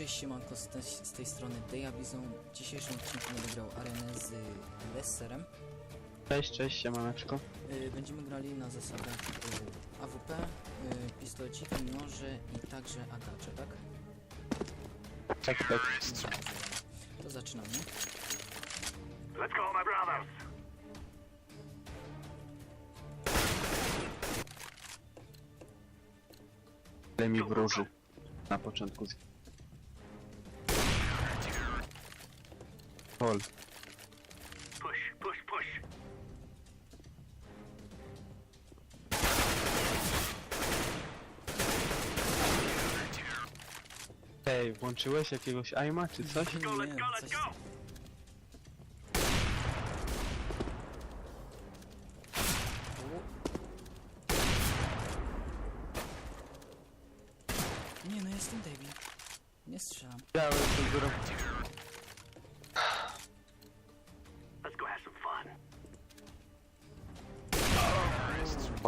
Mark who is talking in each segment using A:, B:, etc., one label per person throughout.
A: Cześć siemanko, z, te, z tej strony Dejabizon. W dzisiejszym odcinku będę grał arenę z Lesserem.
B: Cześć, cześć, siemaneczko.
A: Y, Będziemy grali na zasadach y, AWP, y, pistolciki, noże i także agacze, tak?
B: Tak, tak.
A: To zaczynamy.
C: Let's go, my brothers!
B: Ale mi wróży. Na początku. z- Pol.
C: Push, push, push.
B: Ej, włączyłeś jakiegoś aima czy coś?
C: Go, let's
A: Nie,
C: go, let's go!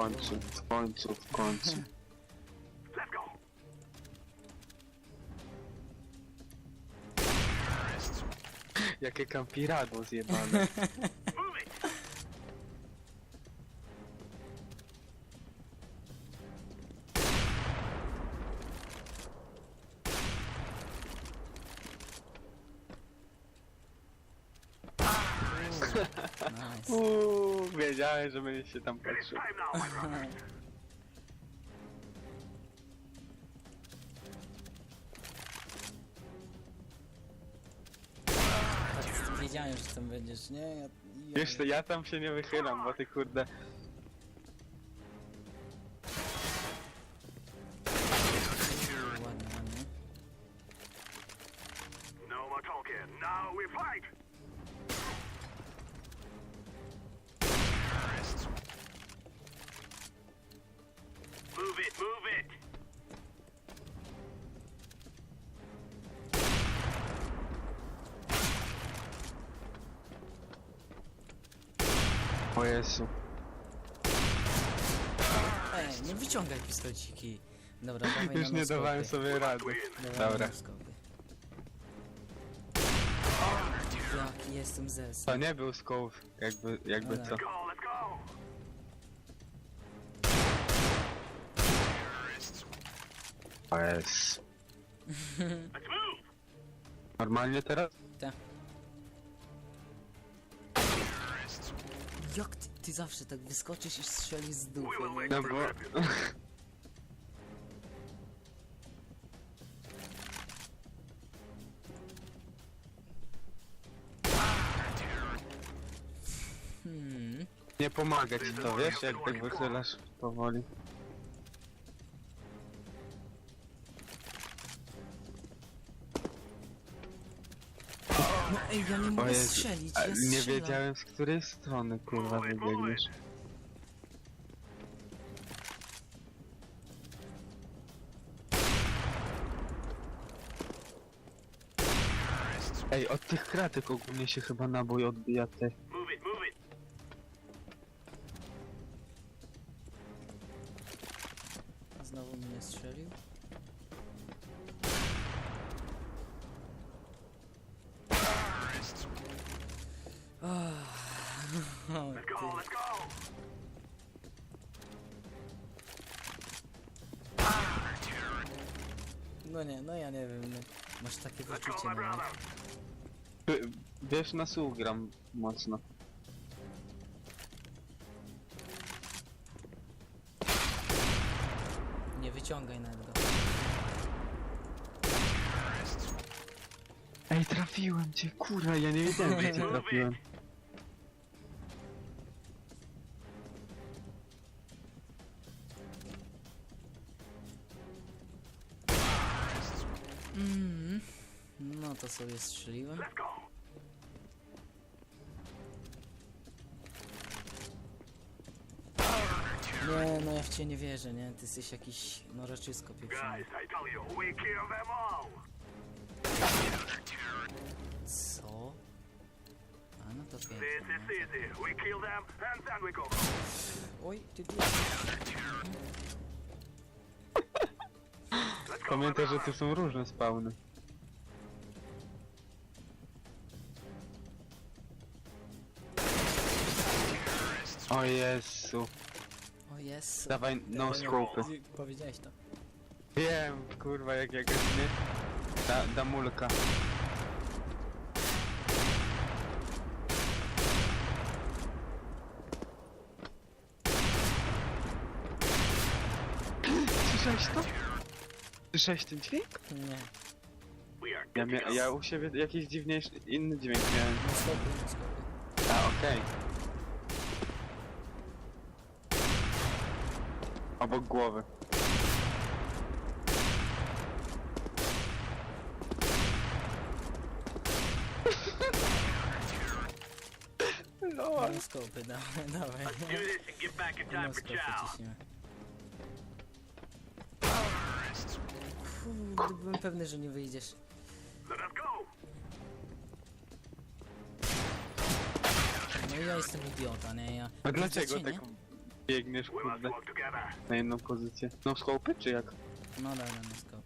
B: Końcu, w końcu, w końcu. Jakie kampiradło zjebane.
A: Nice.
B: Uuu, wiedziałem, że będzie się tam patrzył.
A: Tak, wiedziałem, że tam będziesz, nie? Ja, ja,
B: co, ja tam się nie wychylam, bo ty kurde...
C: Move it, move it!
B: O Jezu.
A: Ej, nie wyciągaj pistolciki. Dobra, dawaj
B: Już nie dawałem sobie rady.
A: Dawaj
B: Dobra.
A: na noskopy. Jaki jestem zes.
B: To nie był skołów, jakby, jakby co.
A: tak.
B: Normalnie teraz?
A: Jak ty, ty zawsze tak wyskoczysz i strzelisz z dupy, nie?
B: No bo...
A: Hmm.
B: Nie pomaga ci to, wiesz, jak tak wychylasz powoli.
A: No ej, ja nie
B: O
A: mogę
B: Jezu,
A: strzelić,
B: a
A: ja
B: nie
A: strzelam.
B: wiedziałem z której strony kurwa wybiegniesz. Ej, od tych kratek ogólnie się chyba nabój odbija te.
A: No nie, no ja nie wiem, no. masz takie wyczucie,
C: my
A: no.
B: Wiesz, na słuch gram mocno.
A: Nie wyciągaj nawet go.
B: Ej, trafiłem cię, kurwa, ja nie wiedziałem, że cię trafiłem.
A: No to sobie strzeliłem. Nie, no ja w ciebie nie wierzę, nie? Ty jesteś jakiś, no raczysko pieprzony. Co? A no to pięknie.
C: go.
A: Oj, ty tu
B: Pamiętaj, że tu są różne spawny. O Jezu.
A: O jest.
B: Dawaj no scope.
A: Powiedziałeś to.
B: Wiem, kurwa, jak jak nie. Da, damulka. Słyszałeś to? Słyszałeś ten dźwięk?
A: Nie.
B: Ja, mia- ja u siebie jakiś dziwniejszy, inny dźwięk miałem.
A: No no.
B: A, okej. Obok głowy. No,
A: skopy, dawaj, dawaj.
C: Do this and get back in time for
A: skopy
C: chow.
A: ciśniemy. Kurde, byłem pewny, że nie wyjdziesz.
C: Let us go.
A: No ja jestem idiota, nie? Ja...
B: a dlaczego
A: Widzicie,
B: tak
A: nie?
B: Biegniesz, kurde, na jedną pozycję? No skopy czy jak?
A: No no
C: on, let's go.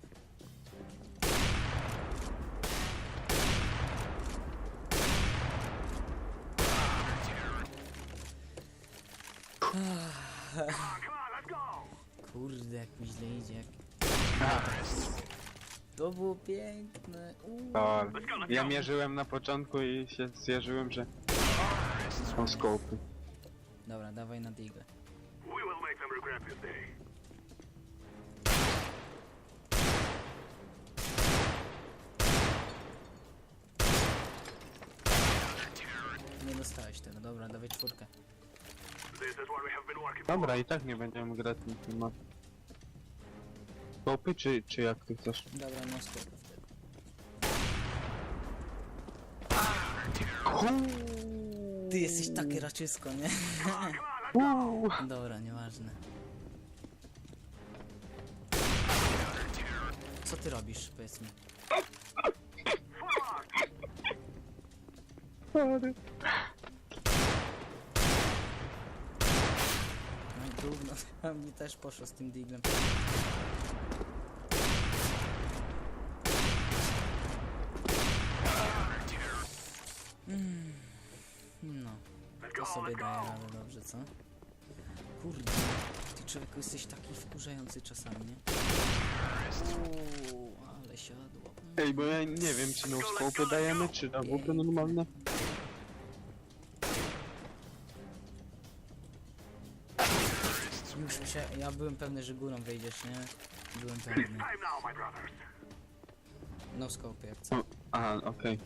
A: Kurde, jak mi źle idzie. Jak... To było piękne. Uuu.
C: go, let's
B: ja mierzyłem na początku i się zjarzyłem, że są skopy.
A: Dobra, dawaj na digle.
C: Them regret this day.
A: Nie dostałeś tego, dobra, dawaj czwórkę.
C: This is what we have been working for.
B: Dobra, i tak nie będziemy grać na tym mapie. Skopy czy, czy jak ty chcesz?
A: Dobra, no skopy wtedy. Ty jesteś takie raczysko, nie?
B: Uuu.
A: Dobra, nieważne. Co ty robisz, powiedz mi?
B: Sorry.
A: No i gówno, mi też poszło z tym diglem. Mm, No,
C: Let's
A: to sobie daje radę dobrze, co? Kurde, ty człowieku jesteś taki wkurzający czasami, nie? Uuu, ale siadło.
B: Ej, bo ja nie wiem, czy no skopy dajemy, czy na WP normalne.
A: Już się, ja byłem pewny, że górą wejdziesz, nie? Byłem pewny. No scope jak co?
B: Aha, okej.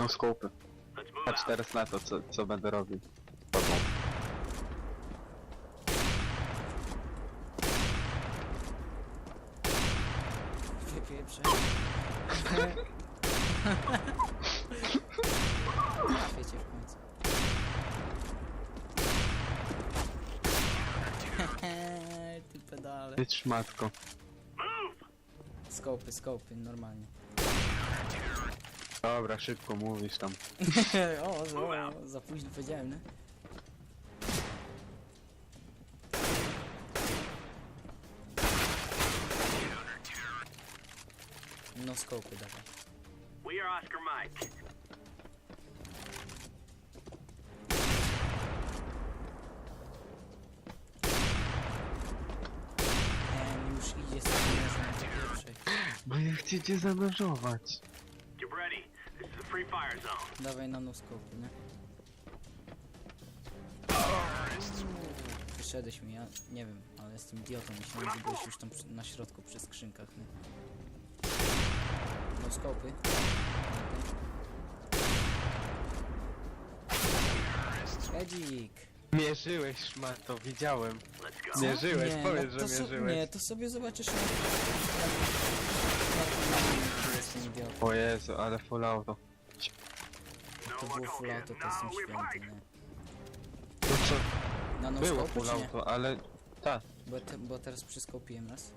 B: No skopy. Patrz teraz na to, co, co będę robił.
A: Trafię cię w końcu. Ty pedale.
B: Ty szmatko.
A: Skopy, skopy, normalnie.
B: Dobra, szybko mówisz tam.
A: o, o, za późno powiedziałem, nie? No skopy dawaj.
C: We are Oscar Mike.
A: Em, już idzie z tym razem do pierwszej.
B: Bo ja chcę cię zanurzować.
C: Free fire zone.
A: Dawaj na noskopy, nie? Wyszedłeś mi, ja nie wiem, ale jestem idiotą, myślałem, że byłeś już tam przy, na środku przy skrzynkach, nie? Noskopy. Edzik!
B: Mierzyłeś szmato, widziałem.
C: Let's go.
B: Mierzyłeś,
A: Nie,
B: powiedz,
A: no
B: że
A: so,
B: mierzyłeś.
A: Nie, to sobie zobaczysz na... na Jestem idiotą.
B: O Jezu, ale full auto.
A: To było full auto, to jestem święty, nie?
B: No co,
A: Na
B: było
A: noskopy
B: full
A: czy nie?
B: auto, ale... Tak.
A: Bo, te, bo teraz przyskopiłem raz.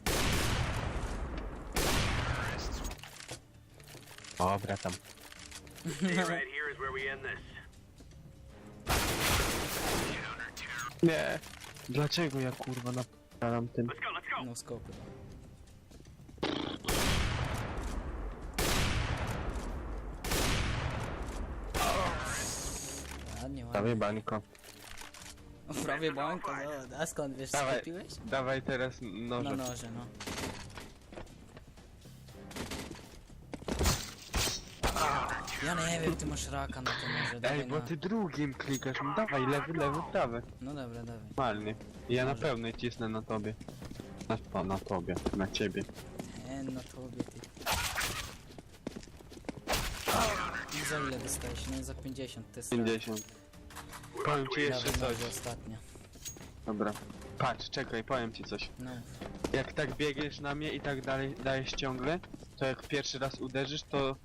B: Dobra, tam.
C: Stay right here is where we end this.
B: Nie. Dlaczego ja kurwa napalam tym?
C: Let's go, let's go.
A: No skopy.
B: Prawie bańko.
A: O, prawie bańko, no. A skąd wiesz,
B: Dawaj.
A: skupiłeś?
B: Dawaj teraz
A: Na
B: noże.
A: noże, no. Ja nie wiem, ty masz raka na tym noże, dawaj
B: Ej, bo
A: na...
B: ty drugim klikasz. No dawaj, lewy, lewy, prawy.
A: No dobra, dawaj.
B: Normalnie. Ja na
A: Może.
B: pełnej cisnę na tobie. Na, o, na tobie, na ciebie.
A: Ten na tobie, ty. I za ile dostałeś? No za 50, to jest...
B: 50. Powiem ci jeszcze
A: Dawaj
B: coś.
A: noże ostatnie.
B: Dobra. Patrz, czekaj, powiem ci coś.
A: No.
B: Jak tak biegniesz na mnie i tak dalej dajesz ciągle, to jak pierwszy raz uderzysz, to...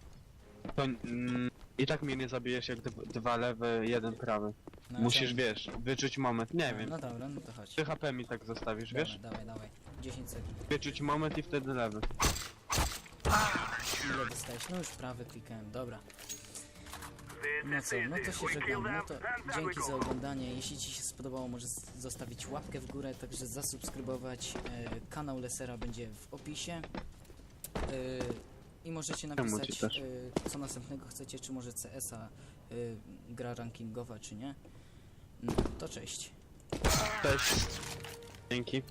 B: To mm, i tak mnie nie zabijesz jak dw- dwa lewe, jeden prawy.
A: no
B: Musisz, wiesz, wyczuć moment, nie
A: No,
B: wiem.
A: No dobra, no to chodź.
B: 3 HP mi tak zostawisz,
A: Dobra,
B: wiesz?
A: Dawaj, dawaj. 10 sekund.
B: Wyczuć moment i wtedy lewy.
A: Ile dostałeś? No już prawy klikałem, dobra. No co, no to się żegnam. No to dzięki za oglądanie. Jeśli Ci się spodobało, możesz zostawić łapkę w górę, także zasubskrybować. E, kanał Lesera będzie w opisie. E, I możecie
B: ci
A: napisać, e, co następnego chcecie, czy może CS-a gra rankingowa, czy nie. No, to cześć.
B: Cześć. Dzięki.